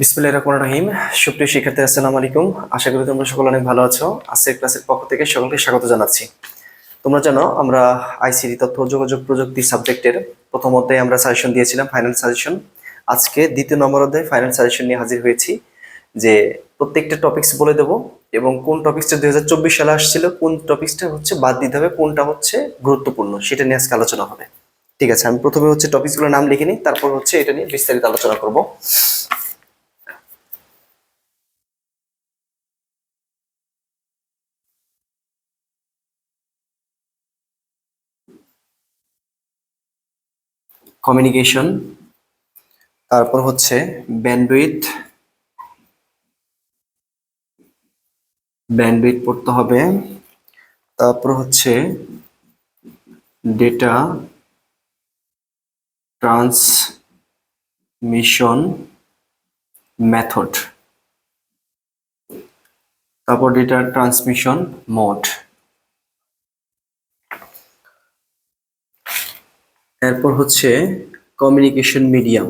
বিসমিল্লাহির রহমানির রহিম। সুপ্রিয় শিক্ষার্থী, আসসালামু আলাইকুম। আশা করি তোমরা সকলে অনেক ভালো আছো। আজকের ক্লাসের পক্ষ থেকে সকলকে স্বাগত জানাচ্ছি। তোমরা জানো, আমরা আইসিটি তথ্য যোগাযোগ প্রযুক্তি সাবজেক্টের প্রথম অধ্যায়ে আমরা সাজেশন দিয়েছিলাম ফাইনাল সাজেশন আজকে দ্বিতীয় নম্বর অধ্যায়ে ফাইনাল সাজেশন নিয়ে হাজির হয়েছি যে প্রত্যেকটা টপিকস বলে দেবো এবং কোন টপিকসটা দুই সালে আসছিল, কোন টপিকসটা হচ্ছে বাদ দিতে হবে, কোনটা হচ্ছে গুরুত্বপূর্ণ, সেটা নিয়ে আজকে আলোচনা হবে। ঠিক আছে, আমি প্রথমে হচ্ছে টপিকসগুলোর নাম লিখে নিই, তারপর হচ্ছে এটা নিয়ে বিস্তারিত আলোচনা করব। কমিউনিকেশন তারপর হচ্ছে ব্যান্ডউইথ ব্যান্ডউইথ পড়তে হবে, তারপর হচ্ছে ডেটা ট্রান্সমিশন মেথড তারপর ডেটা ট্রান্সমিশন মোড এরপর হচ্ছে কমিউনিকেশন মিডিয়াম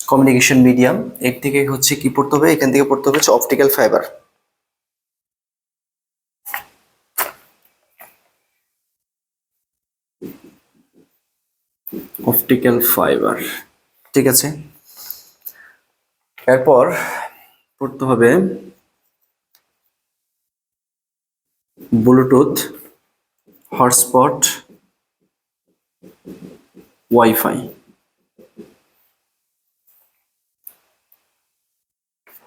কমিউনিকেশন মিডিয়াম এর থেকে হচ্ছে কি পড়তে হবে? এখান থেকে পড়তে হবে হচ্ছে অপটিক্যাল ফাইবার অপটিক্যাল ফাইবার ঠিক আছে? এরপর পড়তে হবে ব্লুটুথ হটস্পট ওয়াইফাই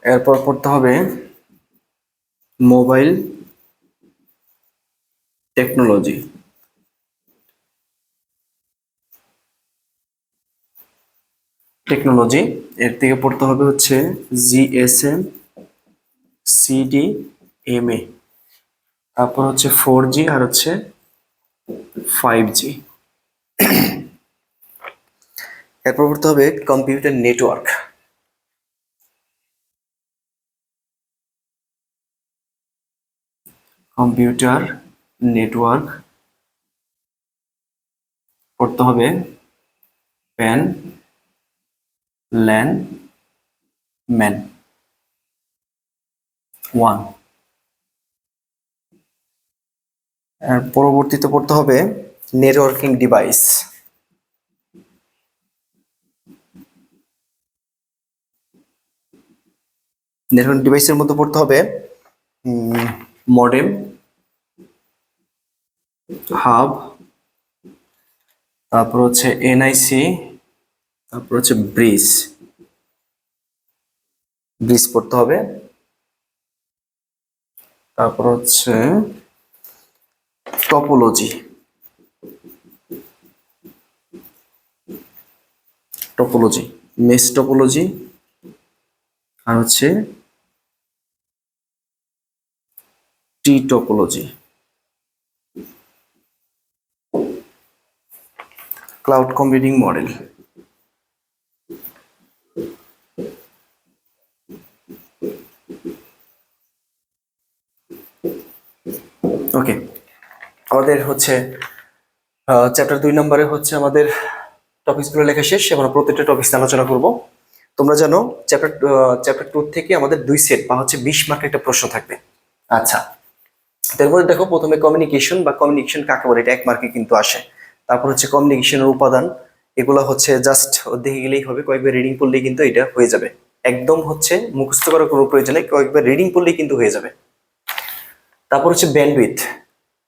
এরপর পড়তে হবে মোবাইল টেকনোলজি টেকনোলজি এর থেকে পড়তে হবে হচ্ছে জিএসএম সিডি এম এ তারপর হচ্ছে ফোর জি আর হচ্ছে ফাইভ জি এরপর পড়তে হবে কম্পিউটার নেটওয়ার্ক কম্পিউটার নেটওয়ার্ক পড়তে হবে প্যান ল্যান ম্যান ওয়ান আর পরবর্তীতে পড়তে হবে নেটওয়ার্কিং ডিভাইস নেটওয়ার্কিং ডিভাইসের মধ্যে পড়তে হবে মডেম হাব তারপর হচ্ছে এনআইসি তারপর হচ্ছে ব্রিজ। ব্রিজ পড়তে হবে। তারপর হচ্ছে টপোলজি টপোলজি মেস টপোলজি আর হচ্ছে tree topology cloud computing model okay আমাদের হচ্ছে চ্যাপ্টার দুই নম্বরে হচ্ছে আমাদের টপিকসগুলো লেখা শেষ এখন প্রত্যেকটা টপিকস আলোচনা করব। তোমরা জানো চ্যাপ্টার চ্যাপ্টার টু থেকে আমাদের দুই সেট বা হচ্ছে বিশ মার্কের একটা প্রশ্ন থাকবে। আচ্ছা তারপরে দেখো, প্রথমে কমিউনিকেশন বা কমিউনিকেশন কাকে বলে, এটা এক মার্কে কিন্তু আসে। তারপর হচ্ছে কমিউনিকেশনের উপাদান, এগুলো হচ্ছে জাস্ট দেখে গেলেই হবে, কয়েকবার রিডিং করলেই কিন্তু এটা হয়ে যাবে। একদম হচ্ছে মুখস্থ করার কোনো প্রয়োজন কয়েকবার রিডিং করলেই কিন্তু হয়ে যাবে। তারপর হচ্ছে ব্যান্ডউইথ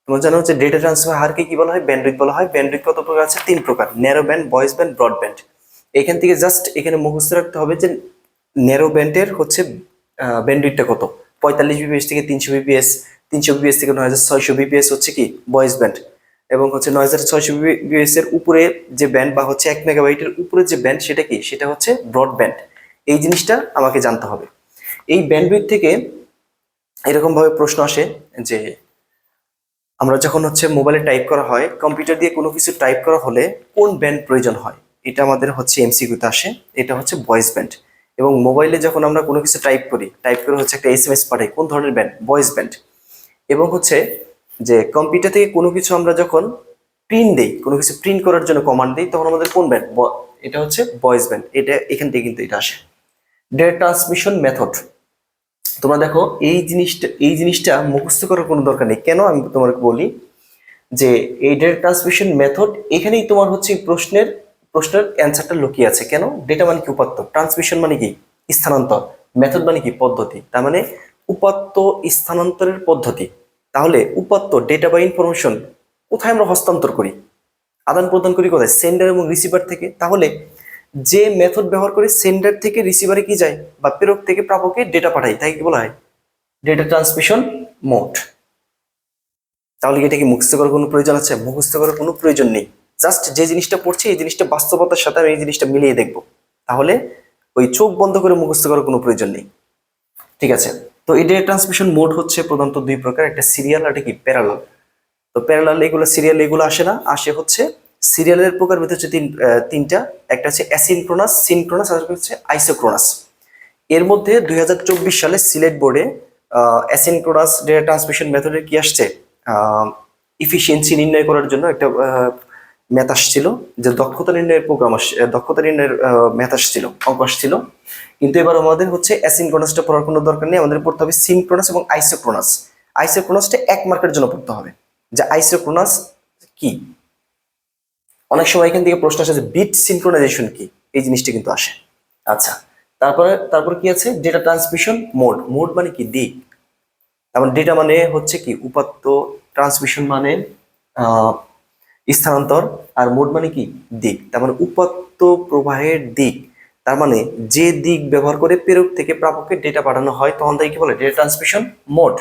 তোমরা জানো হচ্ছে ডেটা ট্রান্সফার হারকে কি বলা হয়? ব্যান্ডউইথ বলা হয়। ব্যান্ডউইথ কত প্রকার আছে? তিন প্রকার। Narrow band voice band broadband এখান থেকে জাস্ট এখানে মুখস্থ রাখতে হবে যে ন্যারো ব্যান্ডের হচ্ছে ব্যান্ডউইথটা কত? পঁয়তাল্লিশ বিপিএস থেকে তিনশো বিপিএস তিনশো বিপিএস থেকে নয় হাজার ছয়শো বিপিএস হচ্ছে কি? ভয়েস ব্যান্ড এবং হচ্ছে নয় হাজার ছয়শো বিপিএস এর উপরে যে ব্যান্ড বা হচ্ছে এক মেগাবাইটের উপরে যে ব্যান্ড সেটা কি? সেটা হচ্ছে ব্রডব্যান্ড এই জিনিসটা আমাকে জানতে হবে। এই ব্যান্ডউইথ থেকে এরকম ভাবে প্রশ্ন আসে যে আমরা যখন হচ্ছে মোবাইলে টাইপ করা হয় কম্পিউটার দিয়ে কোনো কিছু টাইপ করা হলে কোন ব্যান্ড প্রয়োজন হয়? এটা আমাদের হচ্ছে এমসিকিউতে আসে। এটা হচ্ছে ভয়েস ব্যান্ড এবং মোবাইলে যখন আমরা কোনো কিছু টাইপ করি টাইপ করে হচ্ছে একটা এস এম এস পাঠাই, কোন ধরনের ব্যান্ড ভয়েস ব্যান্ড এবং হচ্ছে যে কম্পিউটার থেকে কোনো কিছু আমরা যখন প্রিন্ট দিই, কোনো কিছু প্রিন্ট করার জন্য কমান্ড দিই, তখন আমাদের কোন ব্যান্ড এটা হচ্ছে ভয়েস ব্যান্ড এটা এখান থেকে কিন্তু এটা আসে। ডেটা ট্রান্সমিশন মেথড তোমরা দেখো, এই জিনিসটা এই জিনিসটা মুখস্থ করার কোনো দরকার নেই। কেন আমি তোমাকে বলি? যে এই ডেটা ট্রান্সমিশন মেথড এখানেই তোমার হচ্ছে প্রশ্নের প্রশ্নের অ্যান্সারটা লুকিয়ে আছে। কেন? ডেটা মানে কি উপাত্ত? ট্রান্সমিশন মানে কি? স্থানান্তর। মেথড মানে কি? পদ্ধতি। তার মানে উপাত্ত স্থানান্তরের পদ্ধতি। তাহলে উপাত্ত ডেটা বা ইনফরমেশন কোথায় আমরা হস্তান্তর করি? আদান প্রদান করি কোথায়? সেন্ডার এবং রিসিভার থেকে। তাহলে যে মেথড ব্যবহার করে সেন্ডার থেকে রিসিভারে কি যায় বা প্রেরক থেকে প্রাপকে ডেটা পাঠায় তাই কি বলা হয়? ডেটা ট্রান্সমিশন মোড তাহলে এটা কি মুখস্থ করার কোনো প্রয়োজন আছে? মুখস্থ করার কোনো প্রয়োজন নেই। জাস্ট যে জিনিসটা পড়ছে, এই জিনিসটা বাস্তবতার সাথে আমি এই জিনিসটা মিলিয়ে দেখব। তাহলে ওই চোখ বন্ধ করে মুখস্থ করার কোনো প্রয়োজন নেই। ঠিক আছে? তো এই ডেটা ট্রান্সমিশন মোড হচ্ছে প্রধানত দুই প্রকার, একটা সিরিয়াল আর কি প্যারালাল তো প্যারালাল এগুলো সিরিয়াল এগুলো আসে না, আসে হচ্ছে সিরিয়ালের প্রকার ভিতরে হচ্ছে তিন তিনটা। একটা হচ্ছে অ্যাসিনক্রোনাস, সিনক্রোনাস আর হচ্ছে আইসোক্রোনাস। এর মধ্যে দুই হাজার চব্বিশ সালে সিলেট বোর্ডে অ্যাসিনক্রোনাস ডেটা ট্রান্সমিশন মেথডে কি আসছে? ইফিসিয়েন্সি নির্ণয় করার জন্য একটা ম্যাথ আসছিল, যে দক্ষতা নির্ণয়ের প্রোগ্রাম দক্ষতা নির্ণয়ের ম্যাথ আসছিল, অঙ্ক আসছিল। কিন্তু এবার আমাদের হচ্ছে অ্যাসিনক্রোনাসটা পড়ার কোনো দরকার নেই, আমাদের পড়তে হবে সিনক্রোনাস এবং আইসোক্রোনাস। আইসোক্রোনাসটা এক মার্কের জন্য পড়তে হবে। যে আইসোক্রোনাস কি? অনেক সময় এখান থেকে প্রশ্ন আসে যে বিট সিনক্রোনাইজেশন কি? এই জিনিসটা কিন্তু আসে। আচ্ছা তারপরে, তারপর কি আছে? ডেটা ট্রান্সমিশন মোড মোড মানে কি? দিক। মানে ডেটা মানে হচ্ছে কি? উপাত্ত ট্রান্সমিশন মানে স্থানান্তর। আর মোড মানে কি? দিক। তার মানে উপাত্ত প্রবাহের দিক। তার মানে যে দিক ব্যবহার করে প্রেরক থেকে প্রাপকের ডেটা পাঠানো হয়, তখন তাই কি বলে? ডেটা ট্রান্সমিশন মোড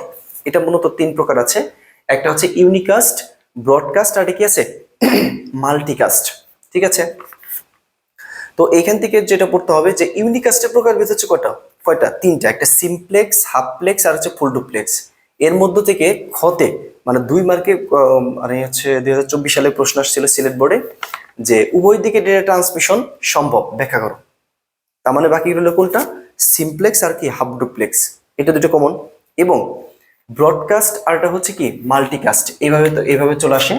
এটা মূলত তিন প্রকার আছে। একটা হচ্ছে ইউনিকাস্ট ব্রডকাস্ট আর কি আছে? মাল্টিকাস্ট, ঠিক আছে? তো এইখান থেকে যেটা পড়তে হবে যে ইউনিকাস্টের প্রকার ভেদ হচ্ছে কয়টা? কয়টা? তিনটা। একটা সিমপ্লেক্স, হাফপ্লেক্স আর হচ্ছে ফুল ডুপ্লেক্স। এর মধ্য থেকে খতে মানে দুই মার্কে মানে হচ্ছে দুই হাজার চব্বিশ সালে প্রশ্ন আসছিল সিলেট বোর্ডে যে উভয় দিকে ডেটা ট্রান্সমিশন সম্ভব, ব্যাখ্যা করো। তার মানে বাকি হলো কোনটা? সিমপ্লেক্স আর কি হাফ ডুপ্লেক্স। এটা দুটো কমন এবং ব্রডকাস্ট আর এটা হচ্ছে কি? মাল্টিকাস্ট এইভাবে তো, এইভাবে চলে আসে।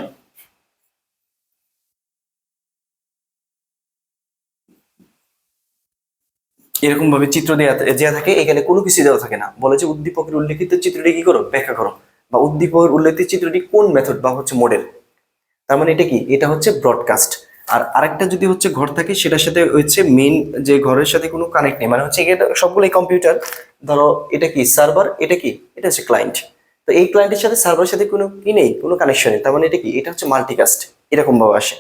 এরকম ভাবে চিত্র দেওয়া দেওয়া থাকে, এখানে কোনো কিছু দেওয়া থাকে না। বলে যে উদ্দীপকের উল্লেখিত চিত্রটি কি করো? ব্যাখ্যা করো। বা উদ্দীপকের উল্লেখিত চিত্রটি কোন মেথড বা হচ্ছে মডেল তার মানে এটা কি? এটা হচ্ছে ব্রডকাস্ট আর আরেকটা যদি হচ্ছে ঘর থাকে, সেটার সাথে হচ্ছে মেইন যে ঘরের সাথে কোনো কানেক্ট নেই। মানে হচ্ছে এটা সবগুলোই কম্পিউটার ধরো, এটা কি সার্ভার এটা কি? এটা হচ্ছে ক্লায়েন্ট তো এই ক্লায়েন্টের সাথে সার্ভারের সাথে কোনো কি নেই? কোনো কানেকশন নেই। তার মানে এটা কি? এটা হচ্ছে মাল্টিকাস্ট এরকমভাবে আসে।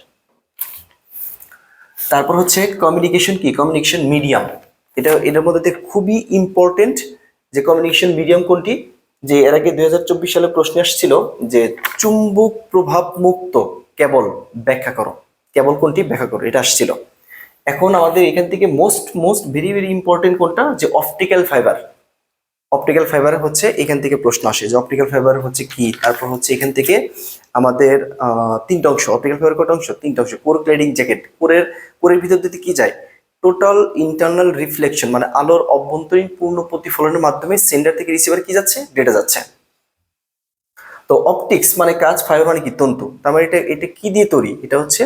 তারপর হচ্ছে কমিউনিকেশন কি? কমিউনিকেশন মিডিয়াম এটা, এটার মধ্যে খুবই ইম্পর্টেন্ট যে কমিউনিকেশন মিডিয়াম কোনটি? যে এর আগে দুই হাজার চব্বিশ সালে প্রশ্ন আসছিল যে চুম্বক প্রভাব মুক্ত কেবল ব্যাখ্যা করো। কেবল কোনটি? ব্যাখ্যা করো। এটা আসছিল। এখন আমাদের এখান থেকে most most very very important কোনটা? যে অপটিক্যাল ফাইবার অপটিক্যাল ফাইবার হচ্ছে এখান থেকে প্রশ্ন আসে। যে অপটিক্যাল ফাইবার হচ্ছে কি? তারপর হচ্ছে এখান থেকে আমাদের তিনটা অংশ। অপটিক্যাল ফাইবার কটা অংশ? তিনটা অংশ। Core cladding jacket. কোরের কোরের ভিতর দিতে কি যায়? টোটাল ইন্টারনাল রিফ্লেকশন মানে আলোর অভ্যন্তরীণ পূর্ণ প্রতিফলনের মাধ্যমে সেন্ডার থেকে রিসিভার কি যাচ্ছে? ডেটা যাচ্ছে। তো অপটিক্স মানে কাজ ফাইবার মানে কি? তন্তু। তার মানে এটা এটা কি দিয়ে তৈরি? এটা হচ্ছে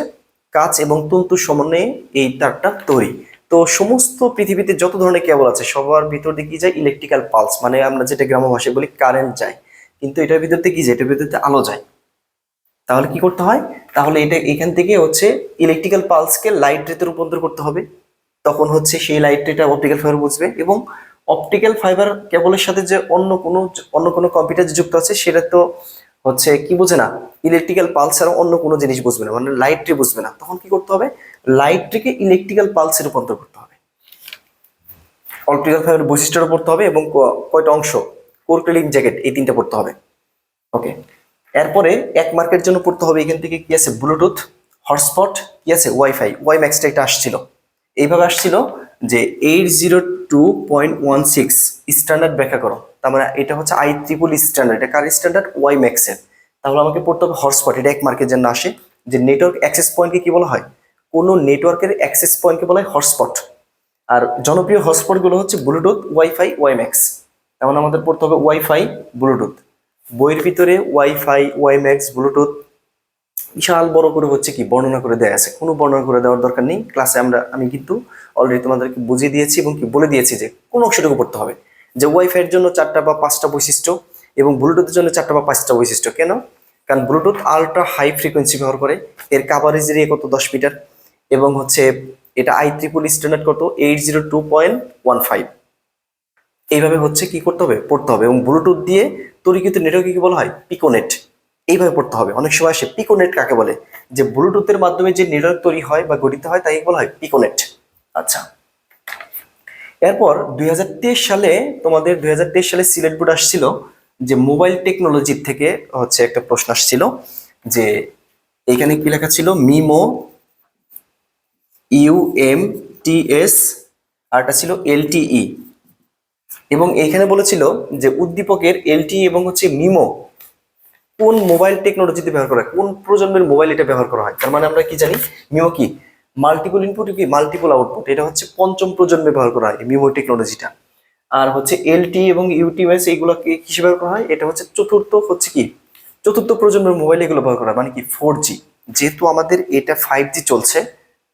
কাঁচ এবং তন্তু সমন্বয়ে এই তারটা তৈরি। তো সমস্ত পৃথিবীতে যত ধরনের কেবল আছে, সবার ভিতর দিয়ে কি যায়? ইলেকট্রিক্যাল পালস মানে আমরা যেটা গ্রাম্য ভাষায় বলি কারেন্ট যায়। কিন্তু এটার ভিতর দিয়ে কি যায়? এটার ভিতর আলো যায়। তাহলে কি করতে হয়? তাহলে এটা এখান থেকে হচ্ছে ইলেকট্রিক্যাল পালসকে লাইট রেতে রূপান্তর করতে হবে। তখন হচ্ছে সেই লাইট রেটা অপটিক্যাল ফাইবার বুঝবে এবং অপটিক্যাল ফাইবার কেবলের সাথে যে অন্য কোনো অন্য কোনো কম্পিউটার যুক্ত আছে, সেটা তো হচ্ছে কি বোঝে না ইলেকট্রিক্যাল পালস ছাড়া অন্য কোনো জিনিস বুঝবে না মানে লাইট রে বুঝবে না। তখন কি করতে হবে? লাইটটিকে রেকে ইলেকট্রিক্যাল পালসে রূপান্তর করতে হবে। অপটিক্যাল ফাইবার বৈশিষ্ট্যটা পড়তে হবে এবং কয়টা অংশ? কোর জ্যাকেট এই তিনটা পড়তে হবে। ওকে এরপরে এক মার্কের জন্য পড়তে হবে, এখান থেকে কি আছে? ব্লুটুথ হটস্পট কি আছে? ওয়াইফাই ওয়াই ম্যাক্সটা এটা আসছিল। এইভাবে আসছিল যে eight zero two point one six standard ব্যাখ্যা করো। তার মানে এটা হচ্ছে আই ট্রিপল স্ট্যান্ডার্ড এটা কার স্ট্যান্ডার্ড ওয়াই ম্যাক্সের তাহলে আমাকে পড়তে হবে হটস্পট এটা এক মার্কের জন্য আসে। যে নেটওয়ার্ক অ্যাক্সেস পয়েন্টকে কি বলা হয়? কোনো নেটওয়ার্কের অ্যাক্সেস পয়েন্টকে বলা হয় হটস্পট আর জনপ্রিয় হটস্পটগুলো হচ্ছে ব্লুটুথ ওয়াইফাই ওয়াইম্যাক্স তেমন আমাদের পড়তে হবে ওয়াইফাই ব্লুটুথ বইয়ের ভিতরে ওয়াইফাই ওয়াইম্যাক্স ব্লুটুথ বিশাল বড় করে হচ্ছে কি বর্ণনা করে দেওয়া আছে। কোনো বর্ণনা করে দেওয়ার দরকার নেই। ক্লাসে আমরা, আমি কিন্তু অলরেডি তোমাদেরকে বুঝিয়ে দিয়েছি এবং কি বলে দিয়েছি যে কোন অংশটুকু পড়তে হবে। যে ওয়াইফাই এর জন্য চারটা বা পাঁচটা বৈশিষ্ট্য এবং ব্লুটুথের জন্য চারটা বা পাঁচটা বৈশিষ্ট্য। কেন? কারণ ব্লুটুথ আলট্রা হাই ফ্রিকোয়েন্সি ব্যবহার করে। এর কাভারেজ এরিয়া কত? দশ মিটার। এবং হচ্ছে এটা আই ট্রিপল স্ট্যান্ডার্ড কত? Eight zero two point one five এইভাবে হচ্ছে কি করতে হবে? পড়তে হবে। এবং ব্লুটুথ দিয়ে তৈরিকৃত নেটওয়ার্কে কি বলা হয়? পিকোনেট এইভাবে পড়তে হবে। অনেক সময় আসে পিকোনেট কাকে বলে? যে ব্লুটুথের মাধ্যমে যে নেটওয়ার্ক তৈরি হয় বা গঠিত হয় তাই বলা হয়? পিকোনেট আচ্ছা। এরপর দু হাজার তেইশ সালে তোমাদের দুই সালে সিলেট বোর্ড আসছিল যে মোবাইল টেকনোলজি থেকে হচ্ছে একটা প্রশ্ন আসছিল যে এখানে কি লেখা ছিল? MIMO U M T S আরটা ছিল এলটিই এবং এখানে বলেছিল যে উদ্দীপকের এলটি এবং হচ্ছে মিমো কোন মোবাইল টেকনোলজিতে ব্যবহার করা হয়? কোন প্রজন্মের মোবাইল এটা ব্যবহার করা হয়? তার মানে আমরা কি জানি? মিমো কি? মাল্টিপল ইনপুট কি? মাল্টিপল আউটপুট এটা হচ্ছে পঞ্চম প্রজন্মে ব্যবহার করা হয় মিমো টেকনোলজিটা আর হচ্ছে এলটি এবং ইউটিএস এইগুলো কি- কিসে ব্যবহার করা হয়? এটা হচ্ছে চতুর্থ হচ্ছে কি? চতুর্থ প্রজন্মের মোবাইল এগুলো ব্যবহার করা মানে কি? ফোর জি যেহেতু আমাদের এটা ফাইভ জি চলছে,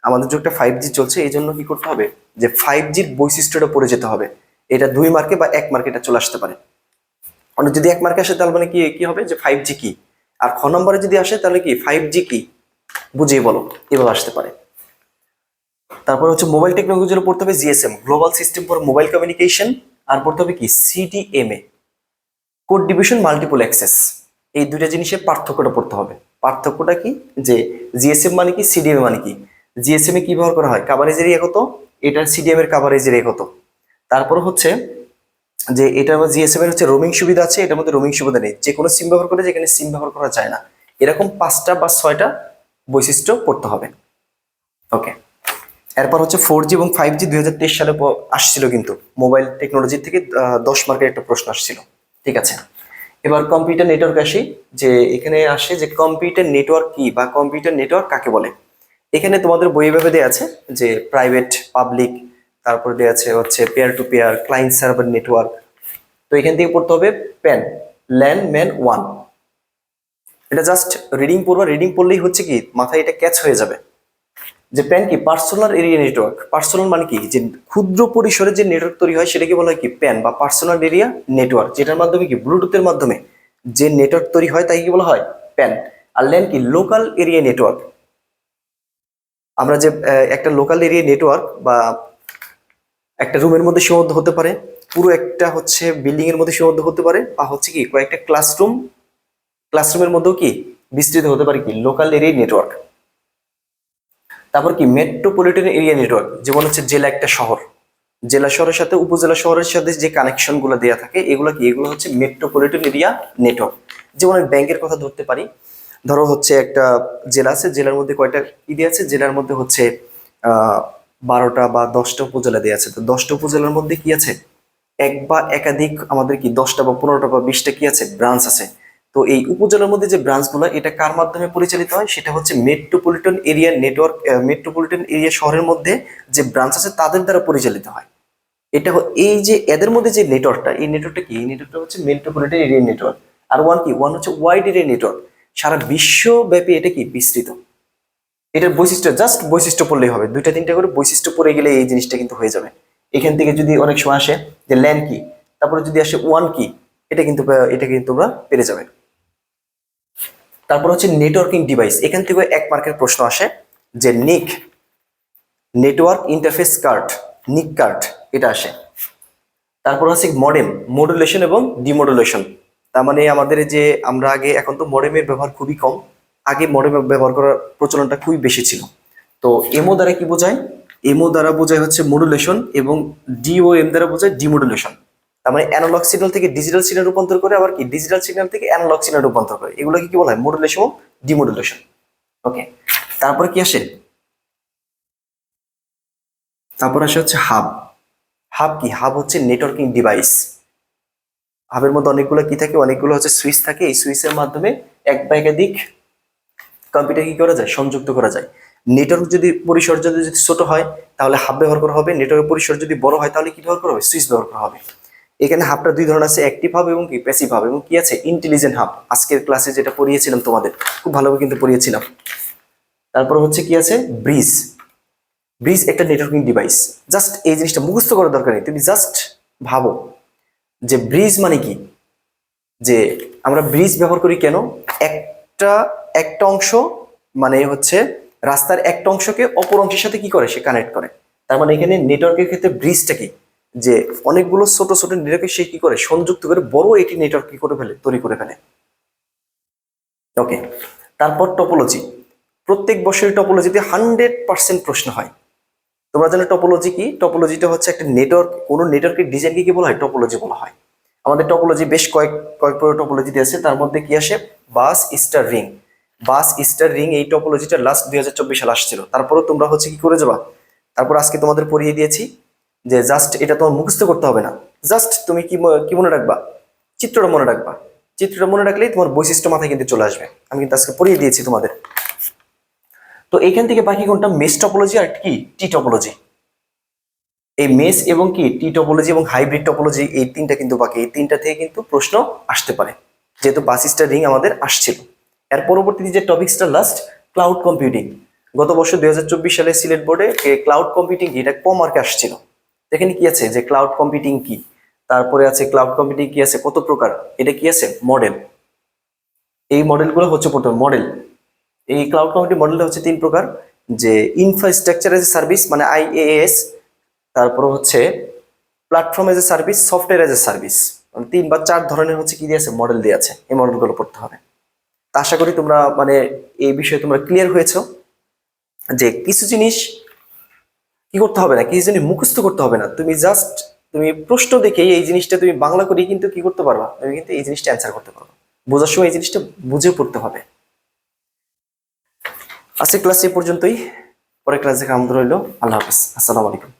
আমাদের যুগটা ফাইভ জি চলছে এই জন্য কি করতে হবে? যে ফাইভ জির বৈশিষ্ট্যটা পড়ে যেতে হবে। এটা দুই মার্কে বা এক মার্কে এটা চলে আসতে পারে। যদি এক মার্কে আসে, তাহলে মানে কি কি হবে? যে ফাইভ জি কি আর খ নম্বরে যদি আসে, তাহলে কি ফাইভ জি কি বুঝিয়ে বলো, এভাবে আসতে পারে। তারপর হচ্ছে মোবাইল টেকনোলজির পড়তে হবে GSM global system for mobile communication আর পড়তে হবে কি CDMA code division multiple access এই দুইটা জিনিসের পার্থক্যটা পড়তে হবে। পার্থক্যটা কি? যে জিএসএম মানে কি সিডিএম মানে কি? জিএসএম এ কি ব্যবহার করা হয়? কাভারেজ এরিয়া কত এটার সিডিএম এর কাভারেজ এরিয়া তারপর হচ্ছে যে এটার মধ্যে জিএসএম এর হচ্ছে রোমিং সুবিধা আছে, এটার মধ্যে রোমিং সুবিধা নেই। যে কোনো সিম ব্যবহার করে যেখানে সিম ব্যবহার করা যায় না। এরকম পাঁচটা বা ছয়টা বৈশিষ্ট্য পড়তে হবে। ওকে এরপর হচ্ছে ফোর জি এবং ফাইভ জি দুই হাজার তেইশ সালে আসছিল কিন্তু। মোবাইল টেকনোলজি থেকে দশ মার্কের একটা প্রশ্ন আসছিল। ঠিক আছে? এবার কম্পিউটার নেটওয়ার্ক আসি। যে এখানে আসে যে কম্পিউটার নেটওয়ার্ক কি বা কম্পিউটার নেটওয়ার্ক কাকে বলে? এখানে তোমাদের বই ভাবে দেওয়া আছে যে প্রাইভেট পাবলিক তারপর দেওয়া আছে হচ্ছে peer to peer client server network তো এখান থেকে পড়তে হবে প্যান ল্যান ম্যান ওয়ান এটা জাস্ট রিডিং পড়বা। রিডিং পড়লেই হচ্ছে কি, মাথায় এটা ক্যাচ হয়ে যাবে। যে প্যান কি? পার্সোনাল এরিয়া নেটওয়ার্ক পার্সোনাল মানে কি? যে ক্ষুদ্র পরিসরে যে নেটওয়ার্ক তৈরি হয়, সেটাকে বলা হয় কি? প্যান বা পার্সোনাল এরিয়া নেটওয়ার্ক যেটার মাধ্যমে কি? ব্লুটুথের মাধ্যমে যে নেটওয়ার্ক তৈরি হয়, তাকে কি বলা হয়? প্যান আর ল্যান কি? লোকাল এরিয়া নেটওয়ার্ক আমরা যে একটা লোকাল এরিয়া নেটওয়ার্ক বা একটা রুমের মধ্যে সীমাবদ্ধ হতে পারে, পুরো একটা হচ্ছে বিল্ডিং এর মধ্যে সীমাবদ্ধ হতে পারে, বা হচ্ছে কি, কয়েকটা ক্লাসরুম ক্লাসরুমের মধ্যেও কি বিস্তৃত হতে পারে কি? লোকাল এরিয়া নেটওয়ার্ক তারপর কি মেট্রোপলিটন এরিয়া নেটওয়ার্ক যেমন হচ্ছে জেলা একটা শহর। জেলা শহরের সাথে উপজেলা শহরের সাথে যে কানেকশনগুলো দেওয়া থাকে, এগুলো কি? এগুলো হচ্ছে মেট্রোপলিটন এরিয়া নেটওয়ার্ক যেমন আমি ব্যাংকের কথা ধরতে পারি, ধরো হচ্ছে একটা জেলা আছে, জেলার মধ্যে কয়টা ই দিয়ে আছে? জেলার মধ্যে হচ্ছে বারোটা বা দশটা উপজেলা দেওয়া আছে। তো দশটা উপজেলার মধ্যে কি আছে? এক বা একাধিক আমাদের কি দশটা বা পনেরোটা বা বিশটা কি আছে? ব্রাঞ্চ আছে। তো এই উপজেলার মধ্যে যে ব্রাঞ্চগুলো এটা কার মাধ্যমে পরিচালিত হয়? সেটা হচ্ছে metropolitan area network metropolitan area শহরের মধ্যে যে ব্রাঞ্চ আছে, তাদের দ্বারা পরিচালিত হয়। এটা এই যে, এদের মধ্যে যে নেটওয়ার্কটা এই নেটওয়ার্কটা কি? এই নেটওয়ার্কটা হচ্ছে মেট্রোপলিটন এরিয়া নেটওয়ার্ক আর ওয়ান কি? ওয়ান হচ্ছে ওয়াইড এরিয়া নেটওয়ার্ক সারা বিশ্বব্যাপী এটা কি? বিস্তৃত। এটার বৈশিষ্ট্য জাস্ট বৈশিষ্ট্য পড়লেই হবে। দুইটা, তিনটা করে বৈশিষ্ট্য পড়ে গেলে এই জিনিসটা কিন্তু হয়ে যাবে। এখান থেকে যদি অনেক সময় আসে যে ল্যান্ড কি, তারপরে যদি আসে ওয়ান কি, এটা কিন্তু এটা কিন্তু তোমরা পেরে যাবে। তারপর হচ্ছে নেটওয়ার্কিং ডিভাইস এখান থেকে এক মার্কের প্রশ্ন আসে যে NIC network interface card NIC card এটা আসে। তারপর হচ্ছে মডেম মডুলেশন এবং ডিমডুলেশন তার মানে আমাদের যে আমরা আগে, এখন তো মডেমের ব্যবহার খুবই কম। আগে মডেম ব্যবহার করার প্রচলনটা খুবই বেশি ছিল। তো এমও দ্বারা কি বোঝায়? এমও দ্বারা বোঝায় হচ্ছে মডুলেশন এবং ডিওএম দ্বারা বোঝায় ডিমডুলেশন তার মানে অ্যানালগ সিগন্যাল থেকে ডিজিটাল সিগন্যাল রূপান্তর করে আবার কি? ডিজিটাল সিগন্যাল থেকে অ্যানালগ সিগন্যাল রূপান্তর করে। এগুলোকে কি বলা হয়? মডুলেশন এবং ডিমডুলেশন ওকে তারপরে কি আসে? তারপর আসে হচ্ছে হাব হাব কি? হাব হচ্ছে নেটওয়ার্কিং ডিভাইস হাবের মধ্যে অনেকগুলো কি থাকে? অনেকগুলো হচ্ছে সুইচ থাকে। এই সুইচের মাধ্যমে এক বা একাধিক কম্পিউটার কি করা যায়? সংযুক্ত করা যায়। নেটওয়ার্ক যদি পরিসর যদি ছোট হয়, তাহলে হাব ব্যবহার করা হবে। নেটওয়ার্ক পরিসর যদি বড় হয়, তাহলে কি ব্যবহার করা হবে? সুইচ ব্যবহার করা হবে। এখানে হাবটা দুই ধরনের আছে অ্যাক্টিভ হাব এবং কি প্যাসিভ হাব এবং কি আছে? ইন্টেলিজেন্ট হাব আজকের ক্লাসে যেটা পড়িয়েছিলাম তোমাদের, খুব ভালোভাবে কিন্তু পড়িয়েছিলাম। তারপর হচ্ছে কি আছে? ব্রিজ ব্রিজ একটা নেটওয়ার্কিং ডিভাইস জাস্ট এই জিনিসটা মুখস্থ করার দরকার নেই। তুমি জাস্ট ভাবো যে ব্রিজ মানে কি? যে আমরা ব্রিজ ব্যবহার করি কেন? একটা একটা অংশ মানে হচ্ছে রাস্তার একটা অংশকে অপর অংশের সাথে কি করে? সে কানেক্ট করে। তার মানে এখানে নেটওয়ার্কের ক্ষেত্রে ব্রিজটা কি? যে অনেকগুলো ছোট ছোট নেটওয়ার্কে সে কি করে? সংযুক্ত করে বড় এটি নেটওয়ার্ক কি করে ফেলে? তৈরি করে ফেলে। ওকে তারপর টপোলজি প্রত্যেক বছরই টপোলজিতে হান্ড্রেড পার্সেন্ট প্রশ্ন হয়। তোমরা জানো টপোলজি কি? টপোলজিটা হচ্ছে একটা নেটওয়ার্ক কোনো নেটওয়ার্কের ডিজাইনকে কি বলা হয়? টপোলজি বলা হয়। আমাদের টপোলজি বেশ কয়েক কয়েক প্রকার আছে। তার মধ্যে কি আসে? Bus star ring. Bus star ring এই টপোলজিটা লাস্ট দুই হাজার চব্বিশ সালে আসছিল। তারপরে তোমরা হচ্ছে কি করে যাবা? তারপর আজকে তোমাদের পড়িয়ে দিয়েছি যে জাস্ট এটা তোমার মুখস্থ করতে হবে না। জাস্ট তুমি কি কি মনে রাখবা? চিত্রটা মনে রাখবা। চিত্রটা মনে রাখলেই তোমার বৈশিষ্ট্য মাথায় কিন্তু চলে আসবে। আমি কিন্তু আজকে পড়িয়ে দিয়েছি তোমাদের। তো এইখান থেকে বাকি কোনটা? মেস টপোলজি আর কি? টি টপোলজি এই মেস এবং কি? টি টপোলজি এবং হাইব্রিড টপোলজি এই তিনটা কিন্তু বাকি। এই তিনটা থেকে কিন্তু প্রশ্ন আসতে পারে। যেহেতু বাসিস্টার রিং আমাদের আসছিল। এর পরবর্তীতে যে টপিক্সটা লাস্ট ক্লাউড কম্পিউটিং গত বছর দুই হাজার চব্বিশ সালে সিলেট বোর্ডে ক্লাউড কম্পিউটিং এটা কম মার্কে আসছিল। এখানে কি আছে যে ক্লাউড কম্পিউটিং কি? তারপরে আছে ক্লাউড কম্পিউটিং কি আছে? কত প্রকার? এটা কি আছে? মডেল এই মডেলগুলো হচ্ছে প্রথম মডেল এই ক্লাউড কম্পিউটিং মডেলটা হচ্ছে তিন প্রকার। যে ইনফ্রাস্ট্রাকচার এজ এ সার্ভিস মানে আইএএস তারপর হচ্ছে platform as a service software as a service তিন বা চার ধরনের হচ্ছে কি দিয়েছে মডেল দিয়ে আছে এই মডেলগুলো পড়তে হবে। তা আশা করি তোমরা মানে এই বিষয়ে তোমরা ক্লিয়ার হয়েছো যে কিছু জিনিস কি করতে হবে না, কিছু জিনিস মুখস্থ করতে হবে না। তুমি জাস্ট তুমি প্রশ্ন দেখে এই জিনিসটা তুমি বাংলা করে কিন্তু কি করতে পারবা? তুমি কিন্তু এই জিনিসটা অ্যান্সার করতে পারবা। বোঝার সময় এই জিনিসটা বুঝে পড়তে হবে। আজকে ক্লাস এ পর্যন্তই। পরে ক্লাস দেখা আমাদের রইল। আল্লাহ হাফিজ। আসসালামু আলাইকুম।